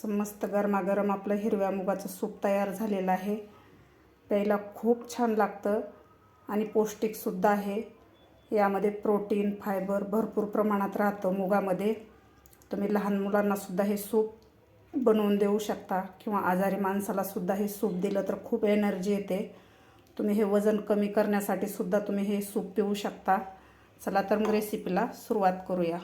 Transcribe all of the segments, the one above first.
असं मस्त गरमागरम आपलं हिरव्या मुगाचं सूप तयार झालेलं आहे. प्यायला खूप छान लागतं आणि पौष्टिकसुद्धा आहे. यामध्ये प्रोटीन फायबर भरपूर प्रमाणात राहतं मुगामध्ये. तुम्ही लहान मुलांनासुद्धा हे सूप बनवून देऊ शकता किंवा आजारी माणसालासुद्धा हे सूप दिलं तर खूप एनर्जी येते. तुम्ही हे वजन कमी करण्यासाठी सुद्धा तुम्ही हे सूप पिऊ शकता. चला तर मग रेसिपीला सुरुवात करूया.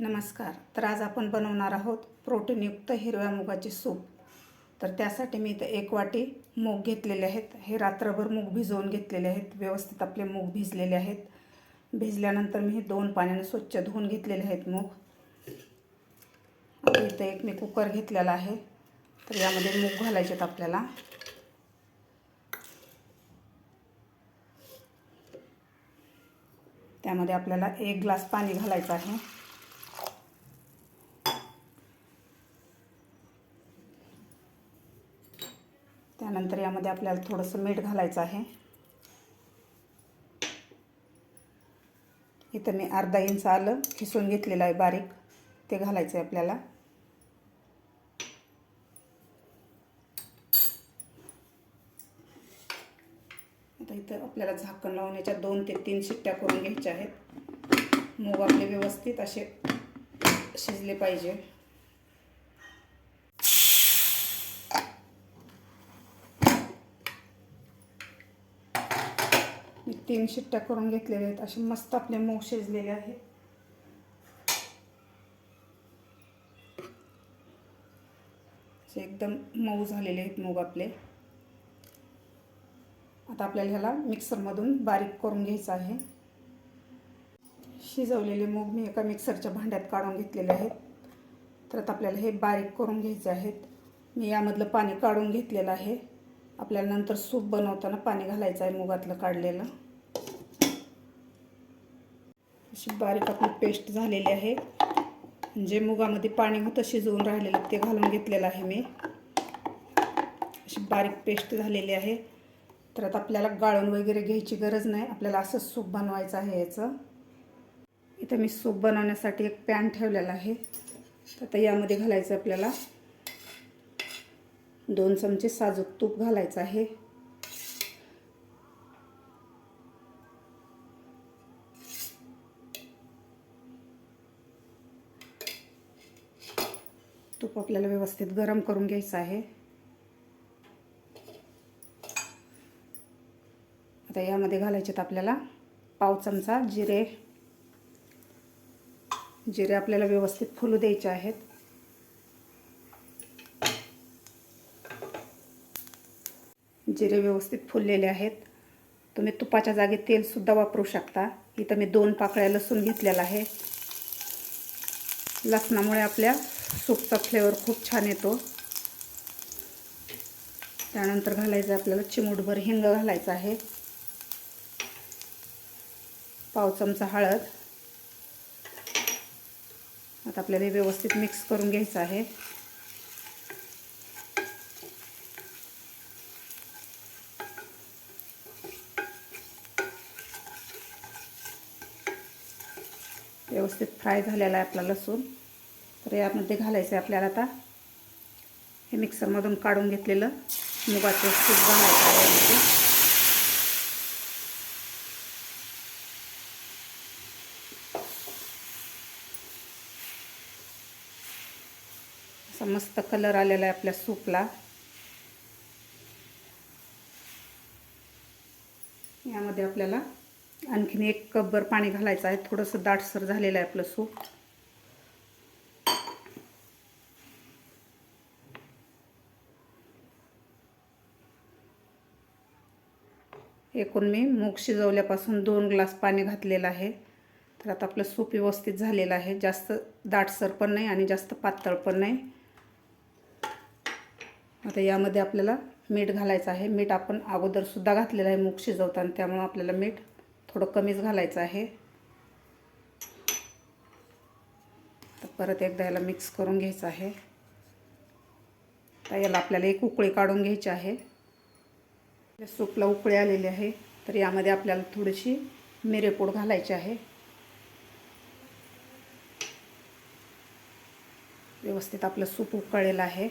नमस्कार. तर आज आपण बनवणार आहोत प्रोटीनयुक्त हिरव्या मुगाचे सूप. तर त्यासाठी मी इथं एक वाटी मूग घेतलेले आहेत. हे रात्रभर मूग भिजवून घेतलेले आहेत. व्यवस्थित आपले मूग भिजलेले आहेत. भिजल्यानंतर मी हे दोन पाण्याने स्वच्छ धुवून घेतलेले आहेत मूग. आता इथं एक मी कुकर घेतलेला आहे. तर यामध्ये मूग घालायचे आहेत आपल्याला. त्यामध्ये आपल्याला एक ग्लास पाणी घालायचं आहे. त्यानंतर यामध्ये आपल्याला थोडंसं मीठ घालायचं आहे. इथं मी अर्धा इंच आलं खिसून घेतलेलं आहे बारीक. ते घालायचं आहे आपल्याला. आता इथं आपल्याला झाकण लावून याच्या दोन ते तीन शिट्ट्या करून घ्यायच्या आहेत. मूग आपले व्यवस्थित असे शिजले पाहिजे. तीन शिट्ट्या करून घेतलेल्या आहेत. असे मस्त आपले मऊ शिजलेले आहेत असे एकदम मऊ झालेले आहेत मूग आपले. आता आपल्याला ह्याला मिक्सरमधून बारीक करून घ्यायचं आहे. शिजवलेले मूग मी एका मिक्सरच्या भांड्यात काढून घेतलेले आहेत. तर आता आपल्याला हे बारीक करून घ्यायचे आहेत. मी यामधलं पाणी काढून घेतलेलं आहे. आपल्याला नंतर सूप बनवताना पाणी घालायचं आहे मुगातलं काढलेलं. अशी बारीक आपली पेस्ट झालेली आहे. जे मुगामध्ये पाणी होतं शिजवून राहिलेलं ते घालून घेतलेलं आहे मी. अशी बारीक पेस्ट झालेली आहे. तर आता आपल्याला गाळून वगैरे घ्यायची गरज नाही. आपल्याला असंच सूप बनवायचं आहे याचं. इथं मी सूप बनवण्यासाठी एक पॅन ठेवलेला आहे. तर आता यामध्ये घालायचं आपल्याला. दोन चमचे साजूक तूप घालायचं आहे. तूप आपल्याला व्यवस्थित गरम करून घ्यायचं आहे. आता यामध्ये घालायचे आपल्याला पाव चमचा जिरे. जिरे आपल्याला व्यवस्थित फुलू द्यायचे आहेत. जिरे व्यवस्थित फुललेले आहेत. तुम्ही तुपाच्या जागी तेलसुद्धा वापरू शकता. इथं मी दोन पाकळ्या लसूण घेतलेला आहे. लसणामुळे आपल्या सूपचा फ्लेवर खूप छान येतो. त्यानंतर घालायचं आपल्याला चिमूटभर हिंग घालायचं आहे. पाव चमचा हळद. आता आपल्याला हे व्यवस्थित मिक्स करून घ्यायचं आहे. व्यवस्थित फ्राय झालेला आहे आपला लसूण. तर यामध्ये घालायचं आहे आपल्याला आता. हे मिक्सरमधून काढून घेतलेलं मुगाचं सूप घालायचं आहे यामध्ये. असा मस्त कलर आलेला आहे आपल्या सूपला. यामध्ये आपल्याला आणखीन एक कपभर पाणी घालायचं आहे. थोडंसं दाटसर झालेलं आहे आपलं सूप. एकूण मी मूग शिजवल्यापासून दोन ग्लास पाणी घातलेलं आहे. तर आता आपलं सूप व्यवस्थित झालेलं आहे. जास्त दाटसर पण नाही आणि जास्त पातळ पण नाही. आता यामध्ये आपल्याला मीठ घालायचं आहे. मीठ आपण अगोदरसुद्धा घातलेलं आहे मूग शिजवताना. त्यामुळं आपल्याला मीठ थोडं कमीच घालायचं आहे. तर परत एकदा याला मिक्स करून घ्यायचं आहे. तर याला आपल्याला एक उकळी काढून घ्यायची आहे. सूपला उकळे आलेले आहे तर यामध्ये आपल्याला थोडीशी मिरेपूड घालायची आहे. व्यवस्थित आपलं सूप उकळलेलं आहे.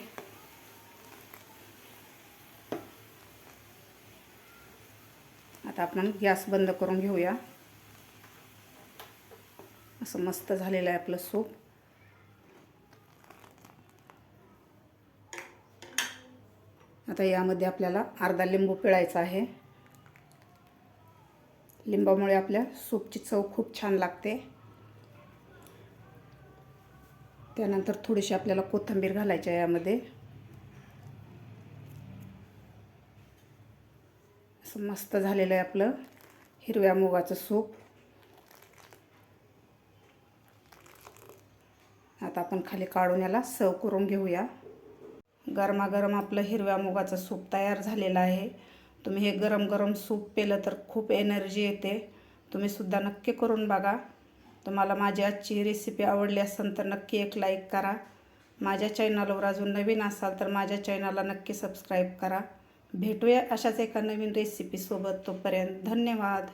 आता आपण गॅस बंद करून घेऊया. असं मस्त झालेलं आहे आपलं सूप. आता यामध्ये आपल्याला अर्धा लिंबू पिळायचा आहे. लिंबामुळे आपल्या सूपची चव खूप छान लागते. त्यानंतर थोडीशी आपल्याला कोथिंबीर घालायची आहे यामध्ये. असं मस्त झालेलं आहे आपलं हिरव्या मुगाचं सूप. आता आपण खाली काढून याला सर्व करून घेऊया. गरमागरम आपलं हिरव्या मुगाचं सूप तयार झालेलं आहे. तुम्ही हे गरम गरम सूप पेलं तर खूप एनर्जी येते. तुम्ही सुद्धा नक्की करून बघा. तुम्हाला माझी आजची रेसिपी आवडली असेल तर नक्की एक लाईक करा. माझ्या चॅनलवर अजून नवीन असाल तर माझ्या चॅनलला नक्की सबस्क्राईब करा. भेटूया अशाच एका नवीन रेसिपीसोबत तोपर्यंत धन्यवाद.